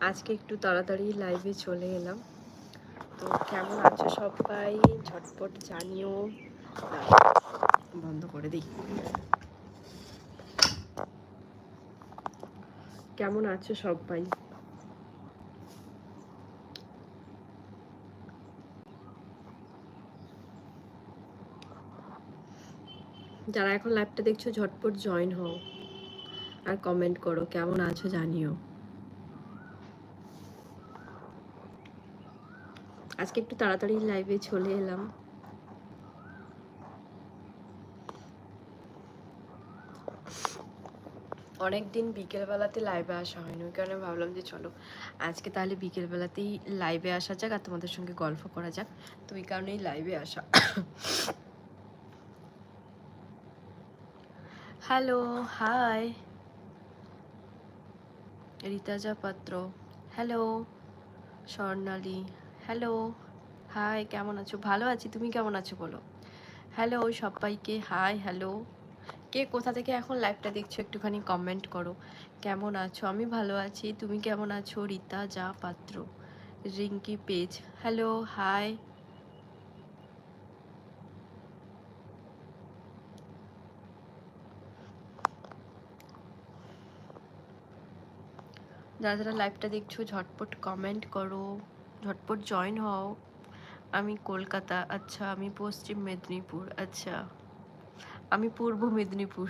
আজকে একটু তাড়াতাড়ি লাইভে চলে এলাম। তো কেমন আছো সবাই? ঝটপট জানিও। বন্ধ করে দিই। কেমন আছো সবাই? যারা এখন লাইভটা দেখছ, ঝটপট জয়েন হও। আর কমেন্ট করো, কেমন আছো জানিও। আজকে একটু তাড়াতাড়ি লাইভে চলে এলাম। অনেক দিন বিকেলবেলাতে লাইভে আসা হয়নি, ওই কারণে ভাবলাম যে চলো আজকে তাহলে বিকেলবেলাতেই লাইভে আসা যাক আর তোমাদের সঙ্গে গল্প করা যাক। তো ওই কারণেই লাইভে আসা। হ্যালো হাই রিতাজা পাত্র। হ্যালো স্বর্ণালী। হ্যালো। হাই, কেমন আছো? ভালো আছি, তুমি কেমন আছো বলো? হ্যালো সবাইকে, হাই, হ্যালো। কে কোথা থেকে এখন লাইভটা দেখছ একটুখানি কমেন্ট করো। কেমন আছো? আমি ভালো আছি, তুমি কেমন আছো? রীতা, যা পাত্র। রিঙ্কি, পেজ। Hello, hi. যারা যারা লাইভটা দেখছ, ঝটপট কমেন্ট করো। ঝটপট জয়েন হও। আমি কলকাতা আচ্ছা আমি পশ্চিম মেদিনীপুর আচ্ছা। আমি পূর্ব মেদিনীপুর।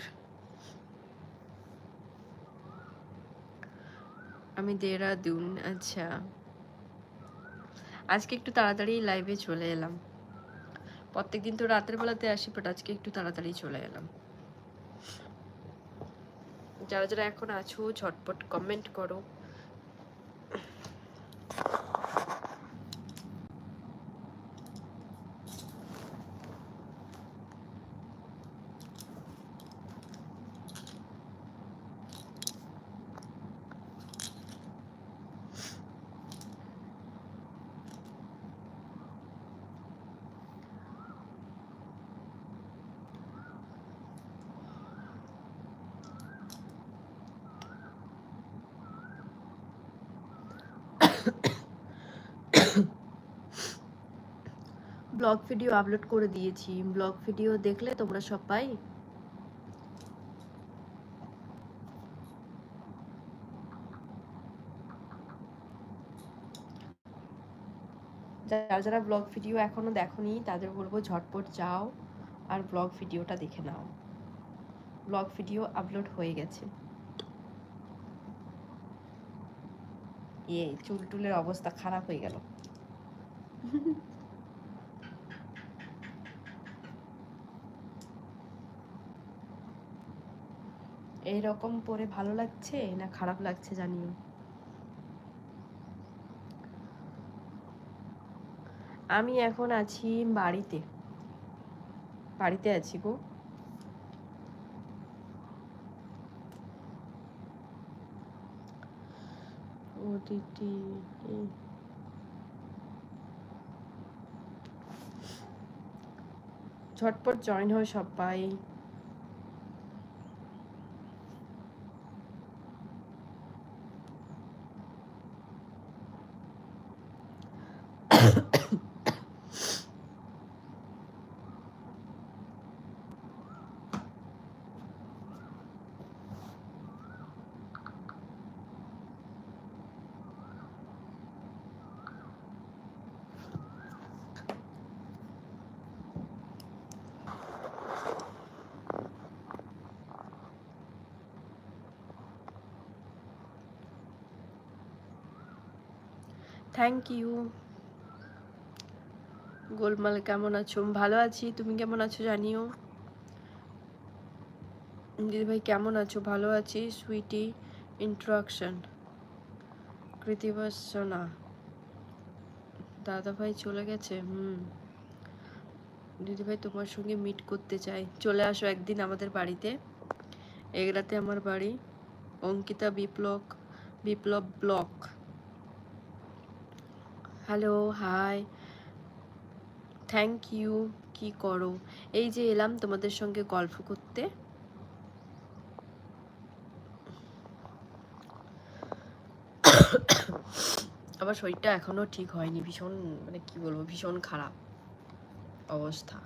আমি দেরাদুন আচ্ছা। আজকে একটু তাড়াতাড়ি লাইভে চলে এলাম। প্রত্যেকদিন তো রাতের বেলাতে আসি বাট আজকে একটু তাড়াতাড়ি চলে এলাম। যারা যারা এখন আছো, ঝটপট কমেন্ট করো। ব্লগ ভিডিও আপলোড করে দিয়েছি। ব্লগ ভিডিও দেখলে তোমরা সবাই যারা যারা ব্লগ ভিডিও এখনও দেখোনি, তাদের বলব ঝটপট যাও আর ব্লগ ভিডিওটা দেখে নাও। ব্লগ ভিডিও আপলোড হয়ে গেছে। ইয়ে চুল টুলের অবস্থা খারাপ হয়ে গেল। এইরকম পরে ভালো লাগছে না খারাপ লাগছে জানিও? আমি এখন আছি বাড়িতে। বাড়িতে আছি গো। ঝটপট জয়েন হয় সবাই। থ্যাংক ইউ গোলমাল কেমন আছো? ভালো আছি। তুমি কেমন আছো জানিও? দিদি ভাই, কেমন আছো? ভালো আছি সুইটি ইন্ট্রাকশন কৃতিবাসনা। দাদা ভাই চলে গেছে? হুম। দিদি ভাই, তোমার সঙ্গে মিট করতে চাই। চলে আসো একদিন আমাদের বাড়িতে। এগরাতে আমার বাড়ি। Ankita Biplab Biplab block. Hello hi thank you কি করো? এই যে এলাম তোমাদের সঙ্গে গল্প করতে। আমার শরীরটা এখনও ঠিক হয়নি, ভীষণ মানে কি বলব, ভীষণ খারাপ অবস্থা।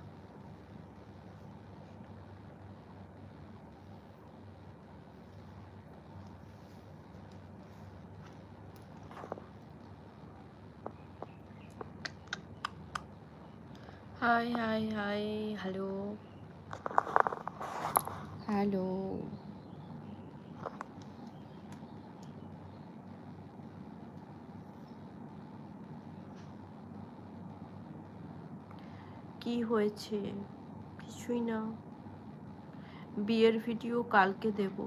Hi hi hi hello hello কি হয়েছে? কিছুই না। বিয়ের ভিডিও কালকে দেব।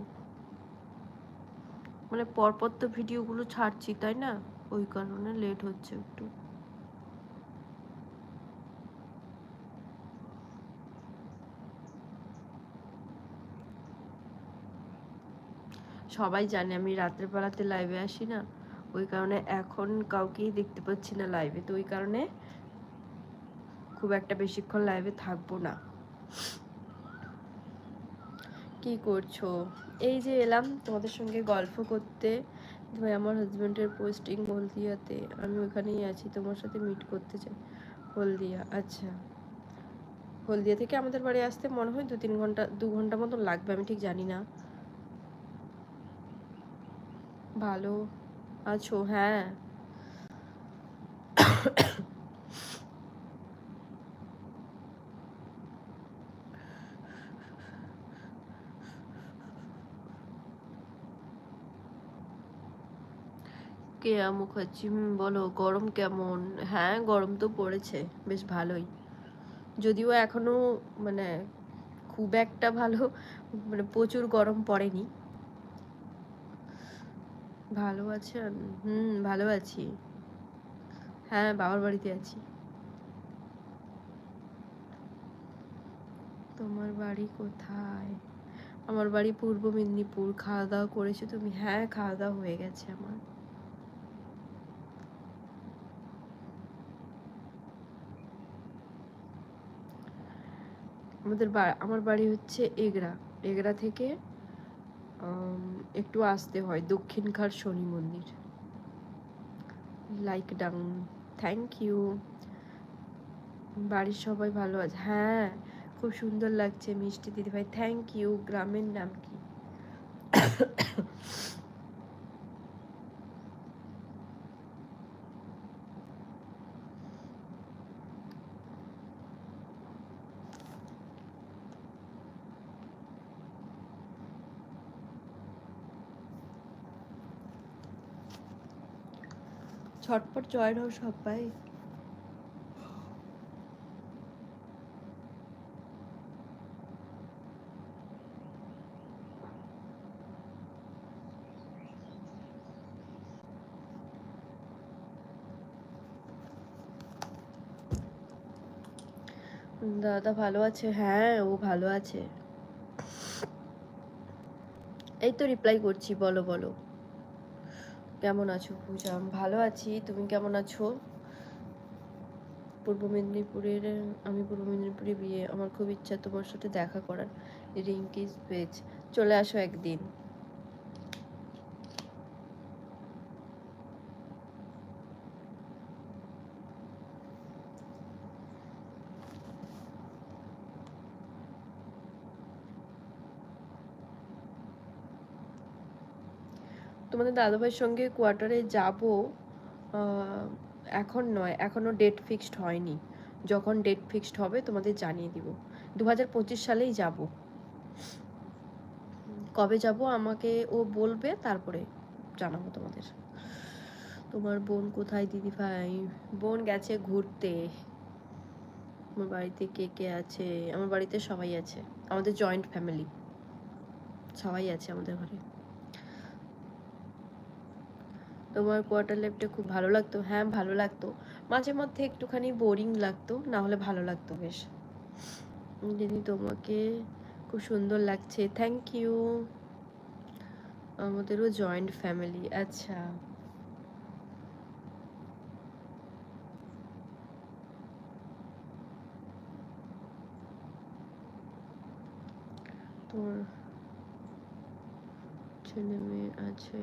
মানে পরপর তো ভিডিওগুলো ছাড়ছি তাই না? ওই কারণে লেট হচ্ছে একটু। সবাই জানে আমি রাত্রের বেলাতে লাইভে আসি না। ওই কারণে এখন কাউকেই দেখতে পাচ্ছি না লাইভে তো ওই কারণে খুব একটা বেশিক্ষণ লাইভে থাকব না। কি করছ? এই যে এলাম তোমাদের সঙ্গে গল্প করতে। ভাই আমার হাজব্যান্ডের পোস্টিং হলদিয়াতে। আমি ওখানেই আছি, তোমার সাথে মিট করতে চাই। হলদিয়া আচ্ছা। হলদিয়া থেকে আমাদের বাড়ি আসতে মনে হয় দু তিন ঘণ্টা, দু ঘণ্টা মতন লাগবে, আমি ঠিক জানি না। ভালো আছো হ্যাঁ। কেয়া মুখার্জি বলো, গরম কেমন? হ্যাঁ গরম তো পড়েছে, বেশ ভালোই। যদিও এখনও মানে খুব একটা ভালো মানে প্রচুর গরম পড়েনি। ভালো আছেন হুম, ভালো আছি। হ্যাঁ বাবার বাড়িতে আছি। তোমার বাড়ি কোথায়? আমার বাড়ি পূর্ব মেদিনীপুর। খাওয়া দাওয়া করেছ তুমি? হ্যাঁ খাওয়া দাওয়া হয়ে গেছে আমার। আমাদের আমার বাড়ি হচ্ছে এগরা। এগরা থেকে একটু আসতে হয়। দক্ষিণখার শনি মন্দির। লাইক ডাউন থ্যাংক ইউ বাড়ির সবাই ভালো আছে। হ্যাঁ খুব সুন্দর লাগছে মিষ্টি দিদিভাই। থ্যাংক ইউ গ্রামের নাম কি? ছটপট জয়েন হও সবাই দাদা ভালো আছে? হ্যাঁ ও ভালো আছে। এই তো রিপ্লাই করছি, বলো বলো। কেমন আছো পূজা? ভালো আছি। তুমি কেমন আছো? পূর্ব মেদিনীপুরের, আমি পূর্ব মেদিনীপুরে বিয়ে, আমার খুব ইচ্ছা তোমার সাথে দেখা করার রিঙ্কিস পেজ চলে আসো একদিন। তোমাদের দাদাভাইয়ের সঙ্গে কোয়ার্টারে যাব এখন নয়, এখনও ডেট ফিক্সড হয়নি। যখন ডেট ফিক্সড হবে তোমাদের জানিয়ে দিব। দু হাজার পঁচিশ সালেই যাব। কবে যাব আমাকে ও বলবে, তারপরে জানাব তোমাদের। তোমার বোন কোথায় দিদি ভাই বোন গেছে ঘুরতে। আমার বাড়িতে কে কে আছে? আমার বাড়িতে সবাই আছে। আমাদের জয়েন্ট ফ্যামিলি সবাই আছে আমাদের ঘরে। তোমার কোয়ার্টার লাইফটা খুব ভালো লাগতো। হ্যাঁ ভালো লাগতো। মাঝে মধ্যে একটুখানি বোরিং লাগতো, না হলে ভালো লাগতো বেশ। দিদি তোমাকে খুব সুন্দর লাগছে থ্যাংক ইউ আমাদেরও জয়েন্ট ফ্যামিলি আচ্ছা। তোমার ছেলে মেয়ে আছে।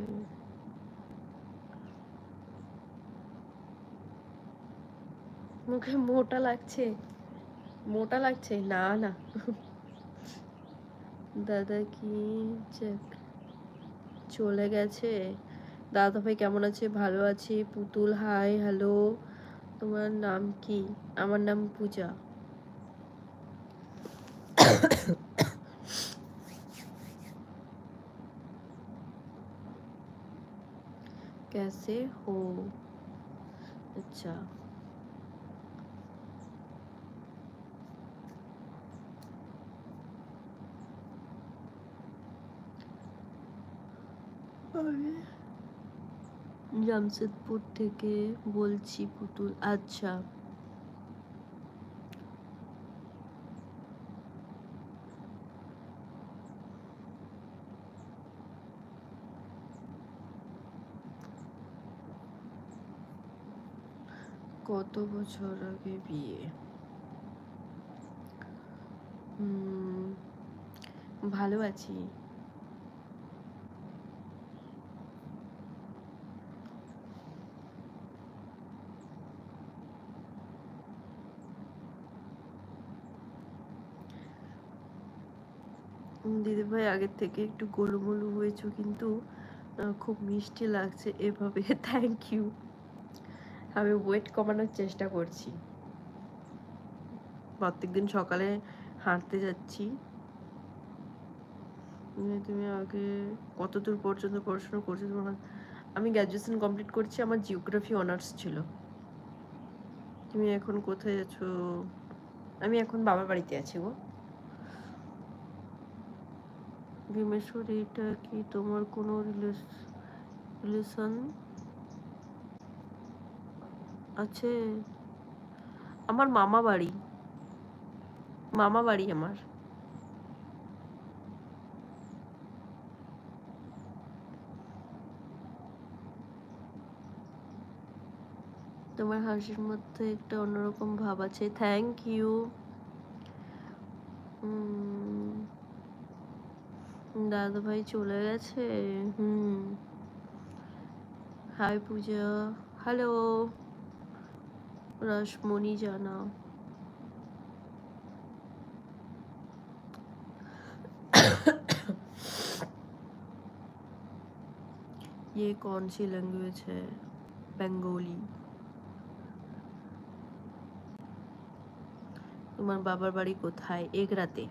মুখে মোটা লাগছে মোটা লাগছে না না দাদা কি চাক- চলে গেছে দাদা ভাই কেমন আছে ভালো আছে পুতুল হাই হ্যালো তোমার নাম কি আমার নাম পূজা कैसे हो अच्छा জামশেদপুর থেকে বলছি পুতুল আচ্ছা। কত বছর আগে বিয়ে? ভালো আছি। দিদিভাই আগের থেকে একটু গোলুমোলু হয়েছো কিন্তু খুব মিষ্টি লাগছে এভাবে। থ্যাংক ইউ আমি ওয়েট কমানোর চেষ্টা করছি। প্রত্যেকদিন সকালে হাঁটতে যাচ্ছি। তুমি- তুমি আগে কত দূর পর্যন্ত পড়াশোনা করছ তোমার? আমি গ্র্যাজুয়েশন কমপ্লিট করছি, আমার জিওগ্রাফি অনার্স ছিল। তুমি এখন কোথায় আছো? আমি এখন বাবার বাড়িতে আছি গো। ভীমেশ্বর এটা কি তোমার কোনো রিলেশন? আছে। আমার মামা বাড়ি। মামা বাড়ি আমার। তোমার হাসির মধ্যে একটা অন্যরকম ভাব আছে। থ্যাংক ইউ দাদা ভাই চলে গেছে হুম হাই পূজা হ্যালো रश्मोनी जाना ये कौन सी लैंग्वेज है বেঙ্গলি তোমার বাবার বাড়ি কোথায় এগরাতে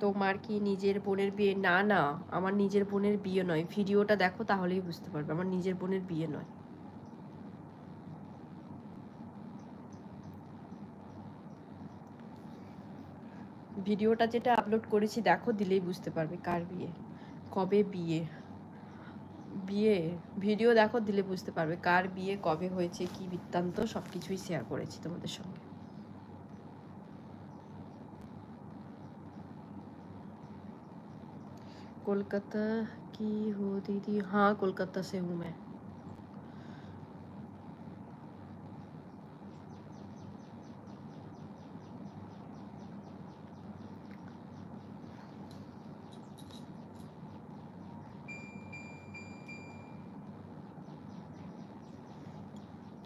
তোমার কি নিজের বোনের বিয়ে? না না, আমার নিজের বোনের বিয়ে নয়। ভিডিওটা দেখো তাহলেই বুঝতে পারবে, আমার নিজের বোনের বিয়ে নয়। ভিডিওটা যেটা আপলোড করেছি, দেখো, দিলেই বুঝতে পারবে কার বিয়ে, কবে বিয়ে। বিয়ে, ভিডিও দেখো, দিলে বুঝতে পারবে কার বিয়ে, কবে হয়েছে, কি বৃত্তান্ত সব কিছুই শেয়ার করেছি তোমাদের সঙ্গে। कोलकाता की हो दीदी हाँ कोलकाता से हूँ मैं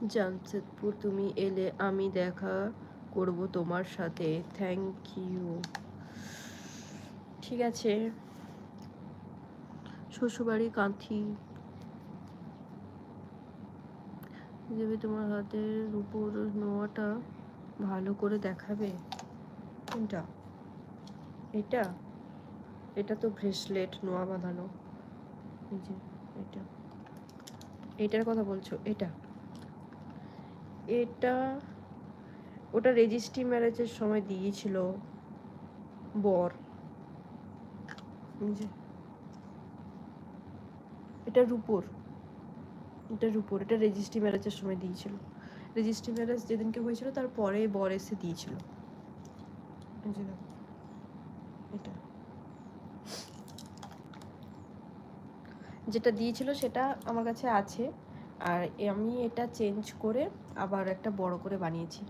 জামশেদপুর তুমি এলে আমি দেখা করব তোমার সাথে থ্যাংক ইউ ঠিক আছে শ্বশুরবাড়ি কাঁথি। দেবে তোমার হাতের উপর নোয়াটা ভালো করে দেখাবে? কোনটা? এটা? এটা তো ব্রেসলেট, নোয়া বাঁধানো। এই যে, এটা। এটার কথা বলছো? এটা? এটা ওটা রেজিস্ট্রি ম্যারেজের সময় দিয়েছিল বর। যে। এটা রূপোর এটা রূপোর এটা রেজিস্ট্রি ম্যারেজের সময় দিয়েছিল। রেজিস্ট্রি ম্যারেজ যেদিনকে হয়েছিল তারপরে বর এসে দিয়েছিল। এটা। যেটা দিয়েছিল সেটা আমার কাছে আছে, আর আমি এটা চেঞ্জ করে আবার একটা বড় করে বানিয়েছি।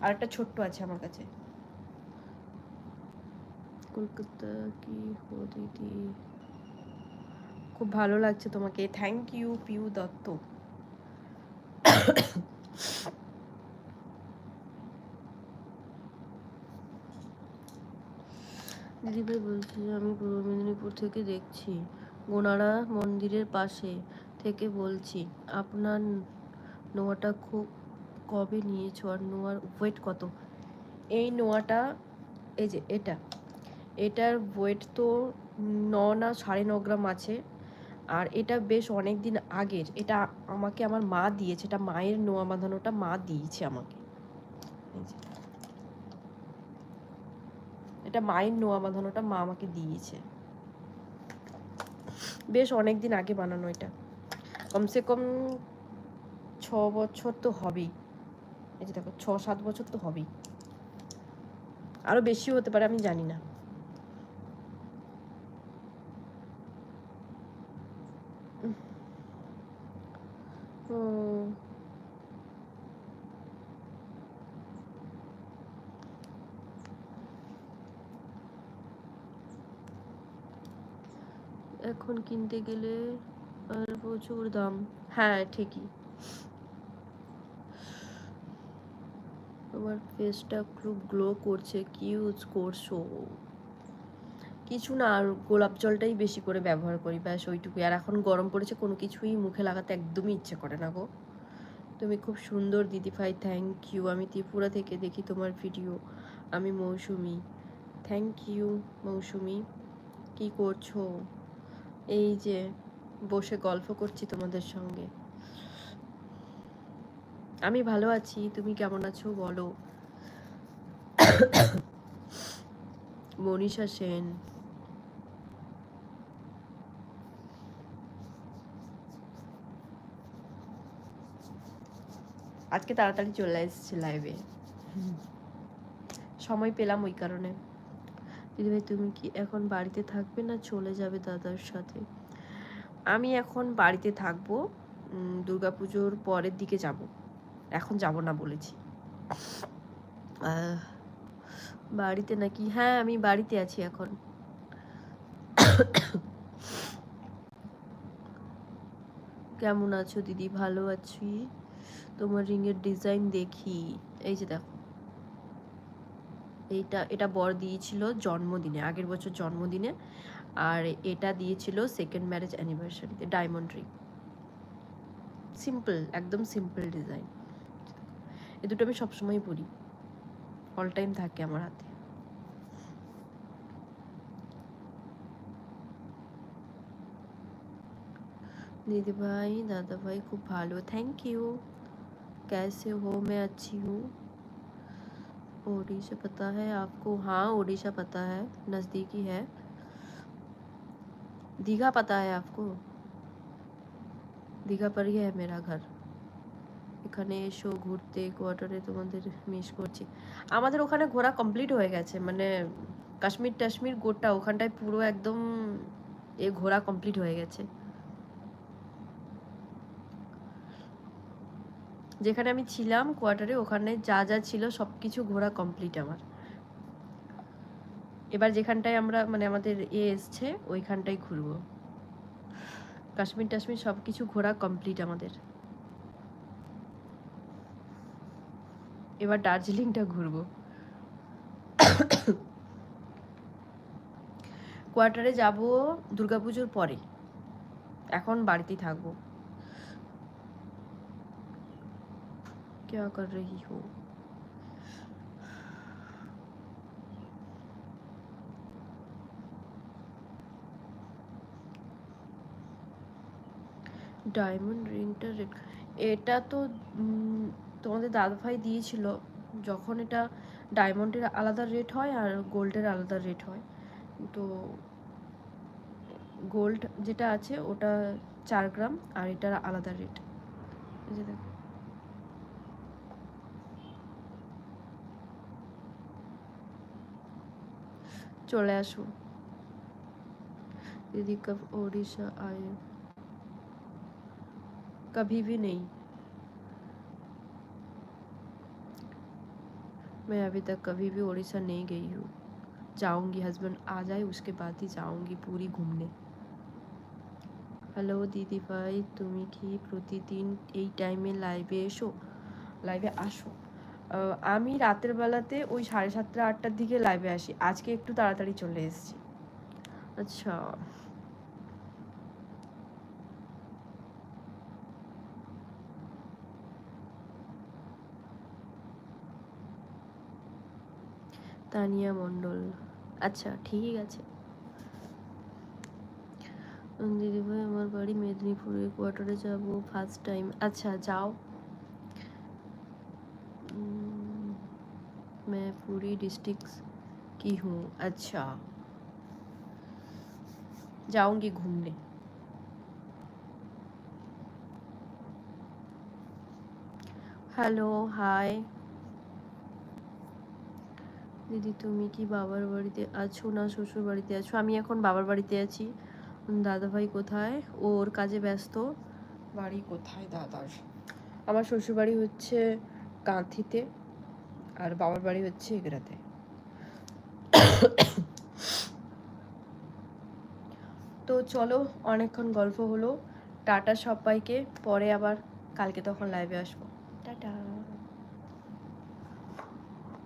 আর একটা ছোট্ট আছে আমার কাছে। কলকাতা কি হো দিদি খুব ভালো লাগছে তোমাকে। থ্যাংক ইউ পিউ দত্ত দিদিভাই বলছি আমি পূর্ব মেদিনীপুর থেকে দেখছি। গোনারা মন্দিরের পাশে থেকে বলছি, আপনার নোয়াটা খুব কবে নিয়েছো আর নোয়ার ওয়েট কত? এই নোয়াটা, এই যে এটা, এটার ওয়েট তো ন না সাড়ে ন গ্রাম আছে। আর এটা বেশ অনেক দিন আগের। এটা আমাকে আমার মা দিয়েছে, এটা মায়ের নোয়া বাঁধানোটা মা দিয়েছে আমাকে। এটা মায়ের নোয়া বাঁধানোটা মা আমাকে দিয়েছে। বেশ অনেক দিন আগে বানানো এটা। কমসে কম ছ বছর তো হবেই। এই যে দেখো, ছ সাত বছর তো হবেই। আরও বেশিও হতে পারে, আমি জানি না। এখন কিনতে গেলে আর প্রচুর দাম। হ্যাঁ ঠিকই। তোমার ফেসটা খুব গ্লো করছে কি ইউজ করছ? কিছু না, আর গোলাপ জলটাই বেশি করে ব্যবহার করি, ব্যাস ওইটুকুই। আর এখন গরম পড়েছে, কোনো কিছুই মুখে লাগাতে একদমই ইচ্ছে করে না গো। তুমি খুব সুন্দর দিদিভাই থ্যাংক ইউ আমি ত্রিপুরা থেকে দেখি তোমার ভিডিও আমি মৌসুমি। থ্যাংক ইউ মৌসুমি। কি করছ? এই যে, বসে গল্প করছি তোমাদের সঙ্গে। আমি ভালো আছি, তুমি কেমন আছো বলো? মনীষা সেন। আজকে তাড়াতাড়ি চলে এসেছে লাইভে সময় পেলাম ওই কারণে। দিদিভাই তুমি কি এখন বাড়িতে থাকবে না চলে যাবে দাদার সাথে? আমি এখন বাড়িতে থাকব দুর্গাপুজোর পরের দিকে যাব। এখন যাব না বলেছি। বাড়িতে নাকি? হ্যাঁ আমি বাড়িতে আছি এখন। কেমন আছো দিদি? ভালো আছি? তোমার রিংয়ের ডিজাইন দেখি। এই যে দেখো। এইটা, এটা বর দিয়েছিল জন্মদিনে, আগের বছর জন্মদিনে। আর এটা দিয়েছিল সেকেন্ড ম্যারেজ অ্যানিভার্সারিতে ডায়মন্ড রিং সিম্পল একদম সিম্পল ডিজাইন এ দুটো আমি সবসময় পরি। অল টাইম থাকে আমার হাতে। দিদিভাই, দাদাভাই, খুব ভালো। থ্যাংক ইউ कैसे हो मैं अच्छी हूँ ओडिशा पता है आपको हाँ ओडिशा पता है नज़दीकी है दीघा पता है आपको দীঘা পাড়ি হ্যাঁ মেরা ঘর এখানে এসো ঘুরতে কোয়ার্টারে তোমাদের মিস করছি আমাদের ওখানে ঘোরা কমপ্লিট হয়ে গেছে মানে কাশ্মীর টাশ্মীর গোটা ওখানটায় পুরো একদম এ ঘোরা কমপ্লিট হয়ে গেছে যেখানে আমি ছিলাম কোয়ার্টারে, ওখানে যা যা ছিল সব কিছু ঘোরা কমপ্লিট আমার। এবার যেখানটায় আমরা মানে আমাদের এ এসছে ওইখানটাই ঘুরবো। কাশ্মীর টাশ্মীর সব কিছু ঘোরা কমপ্লিট আমাদের। এবার দার্জিলিংটা ঘুরবো। কোয়ার্টারে যাব দুর্গাপুজোর পরে। এখন বাড়িতেই থাকব। क्या कर रही हो ডায়মন্ড রিংটা এটা তো উম, তোমাদের দাদাভাই দিয়েছিল যখন এটা ডায়মন্ডের আলাদা রেট হয় আর গোল্ডের আলাদা রেট হয় তো গোল্ড যেটা আছে ওটা চার গ্রাম আর এটার আলাদা রেট এই যে দেখো चले आसो दीदी कब ओडिशा आए कभी भी नहीं मैं अभी तक कभी भी उड़ीसा नहीं गई हूँ जाऊंगी हस्बैंड आ जाए उसके बाद ही जाऊंगी पूरी घूमने হ্যালো দিদি ভাই তুমি কি প্রতিদিন এই টাইমে লাইভে এসো লাইভে আসো আহ, আমি রাতের বেলাতে ওই সাড়ে সাতটা, আটটার দিকে লাইভে আসি। আজকে একটু তাড়াতাড়ি চলে এসেছি। আচ্ছা। তানিয়া মণ্ডল। আচ্ছা ঠিক আছে। দিদিভাই, আমার বাড়ি মেদিনীপুরে। কোয়ার্টারে যাব ফার্স্ট টাইম আচ্ছা যাও। मैं पूरी डिस्ट्रिक्ट की हूँ अच्छा जाऊंगी घूमने হ্যালো হাই দিদি তুমি কি বাবার বাড়িতে আছো না শ্বশুর বাড়িতে আছো আমি এখন বাবার বাড়িতে আছি দাদাভাই কোথায় ও ওর কাজে ব্যস্ত বাড়ি কোথায় দাদার আমার শ্বশুর বাড়ি হচ্ছে কাঁথিতে আর বাবার বাড়ি হচ্ছে এগরাতে। তো চলো, অনেকক্ষণ গল্প হলো। টাটা সবাইকে, পরে আবার কালকে তখন লাইভে আসব।